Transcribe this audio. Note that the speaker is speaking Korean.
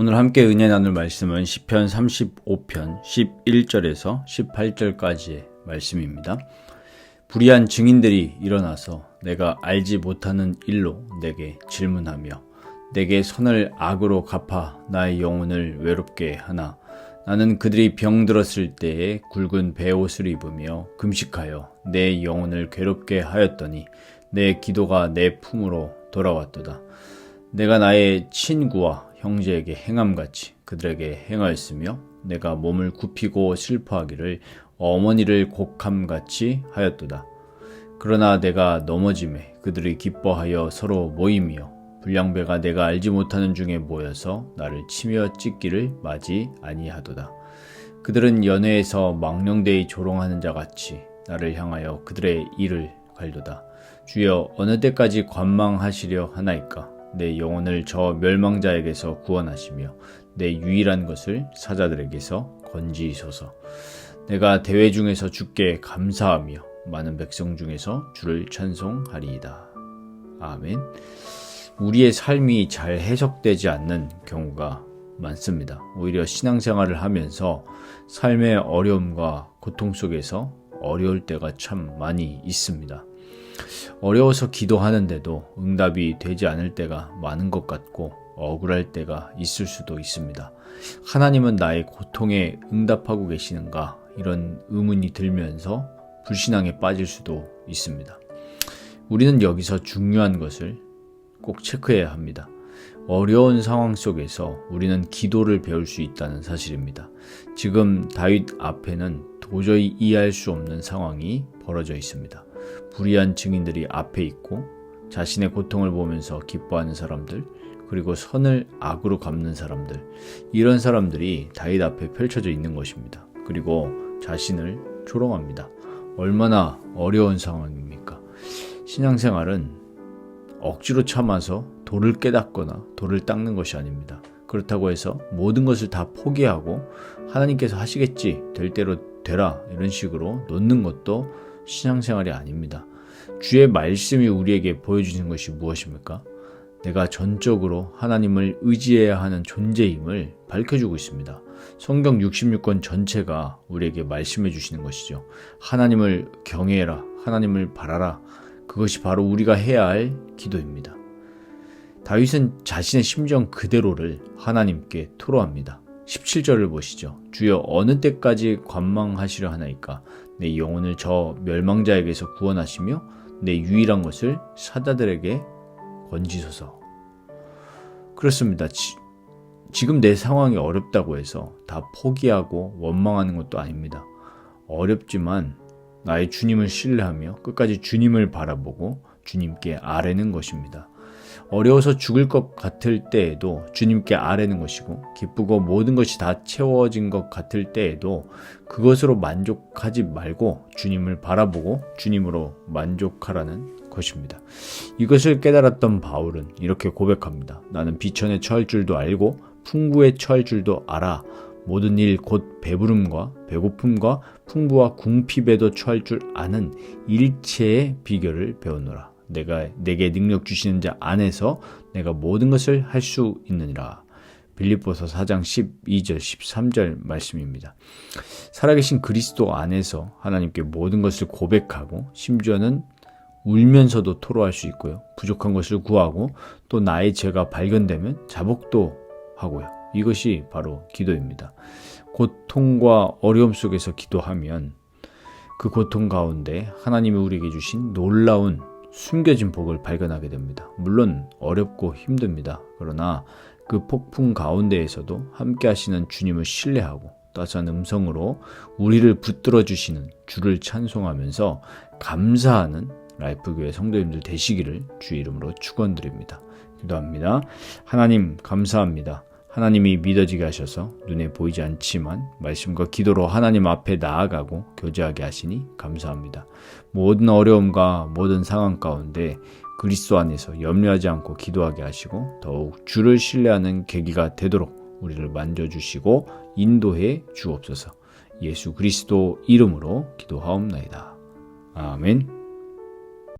오늘 함께 은혜 나눌 말씀은 시편 35편 11절에서 18절까지의 말씀입니다. 불의한 증인들이 일어나서 내가 알지 못하는 일로 내게 질문하며 내게 선을 악으로 갚아 나의 영혼을 외롭게 하나 나는 그들이 병들었을 때에 굵은 베옷을 입으며 금식하여 내 영혼을 괴롭게 하였더니 내 기도가 내 품으로 돌아왔도다. 내가 나의 친구와 형제에게 행함같이 그들에게 행하였으며 내가 몸을 굽히고 슬퍼하기를 어머니를 곡함같이 하였도다. 그러나 내가 넘어짐에 그들이 기뻐하여 서로 모이며 불량배가 내가 알지 못하는 중에 모여서 나를 치며 찢기를 맞이 아니하도다. 그들은 연회에서 망령되이 조롱하는 자 같이 나를 향하여 그들의 일을 갈도다. 주여 어느 때까지 관망하시려 하나이까? 내 영혼을 저 멸망자에게서 구원하시며 내 유일한 것을 사자들에게서 건지소서. 내가 대회 중에서 주께 감사하며 많은 백성 중에서 주를 찬송하리이다. 아멘. 우리의 삶이 잘 해석되지 않는 경우가 많습니다. 오히려 신앙생활을 하면서 삶의 어려움과 고통 속에서 어려울 때가 참 많이 있습니다. 어려워서 기도하는데도 응답이 되지 않을 때가 많은 것 같고 억울할 때가 있을 수도 있습니다. 하나님은 나의 고통에 응답하고 계시는가? 이런 의문이 들면서 불신앙에 빠질 수도 있습니다. 우리는 여기서 중요한 것을 꼭 체크해야 합니다. 어려운 상황 속에서 우리는 기도를 배울 수 있다는 사실입니다. 지금 다윗 앞에는 도저히 이해할 수 없는 상황이 벌어져 있습니다. 불의한 증인들이 앞에 있고 자신의 고통을 보면서 기뻐하는 사람들, 그리고 선을 악으로 갚는 사람들, 이런 사람들이 다윗 앞에 펼쳐져 있는 것입니다. 그리고 자신을 조롱합니다. 얼마나 어려운 상황입니까? 신앙생활은 억지로 참아서 돌을 깨닫거나 돌을 닦는 것이 아닙니다. 그렇다고 해서 모든 것을 다 포기하고 하나님께서 하시겠지, 될 대로 되라, 이런 식으로 놓는 것도 신앙생활이 아닙니다. 주의 말씀이 우리에게 보여주는 것이 무엇입니까? 내가 전적으로 하나님을 의지해야 하는 존재임을 밝혀주고 있습니다. 성경 66권 전체가 우리에게 말씀해 주시는 것이죠. 하나님을 경외해라. 하나님을 바라라. 그것이 바로 우리가 해야 할 기도입니다. 다윗은 자신의 심정 그대로를 하나님께 토로합니다. 17절을 보시죠. 주여 어느 때까지 관망하시려 하나이까? 내 영혼을 저 멸망자에게서 구원하시며 내 유일한 것을 사자들에게 건지소서. 그렇습니다. 지, 지금 내 상황이 어렵다고 해서 다 포기하고 원망하는 것도 아닙니다. 어렵지만 나의 주님을 신뢰하며 끝까지 주님을 바라보고 주님께 아뢰는 것입니다. 어려워서 죽을 것 같을 때에도 주님께 아뢰는 것이고 기쁘고 모든 것이 다 채워진 것 같을 때에도 그것으로 만족하지 말고 주님을 바라보고 주님으로 만족하라는 것입니다. 이것을 깨달았던 바울은 이렇게 고백합니다. 나는 비천에 처할 줄도 알고 풍부에 처할 줄도 알아. 모든 일 곧 배부름과 배고픔과 풍부와 궁핍에도 처할 줄 아는 일체의 비결을 배우노라. 내가 내게 능력 주시는 자 안에서 내가 모든 것을 할 수 있느니라. 빌립보서 4장 12절 13절 말씀입니다. 살아계신 그리스도 안에서 하나님께 모든 것을 고백하고 심지어는 울면서도 토로할 수 있고요. 부족한 것을 구하고 또 나의 죄가 발견되면 자복도 하고요. 이것이 바로 기도입니다. 고통과 어려움 속에서 기도하면 그 고통 가운데 하나님이 우리에게 주신 놀라운 숨겨진 복을 발견하게 됩니다. 물론 어렵고 힘듭니다. 그러나 그 폭풍 가운데에서도 함께 하시는 주님을 신뢰하고 따스한 음성으로 우리를 붙들어 주시는 주를 찬송하면서 감사하는 라이프교회 성도님들 되시기를 주 이름으로 축원드립니다. 기도합니다. 하나님 감사합니다. 하나님이 믿어지게 하셔서 눈에 보이지 않지만 말씀과 기도로 하나님 앞에 나아가고 교제하게 하시니 감사합니다. 모든 어려움과 모든 상황 가운데 그리스도 안에서 염려하지 않고 기도하게 하시고 더욱 주를 신뢰하는 계기가 되도록 우리를 만져주시고 인도해 주옵소서. 예수 그리스도 이름으로 기도하옵나이다. 아멘.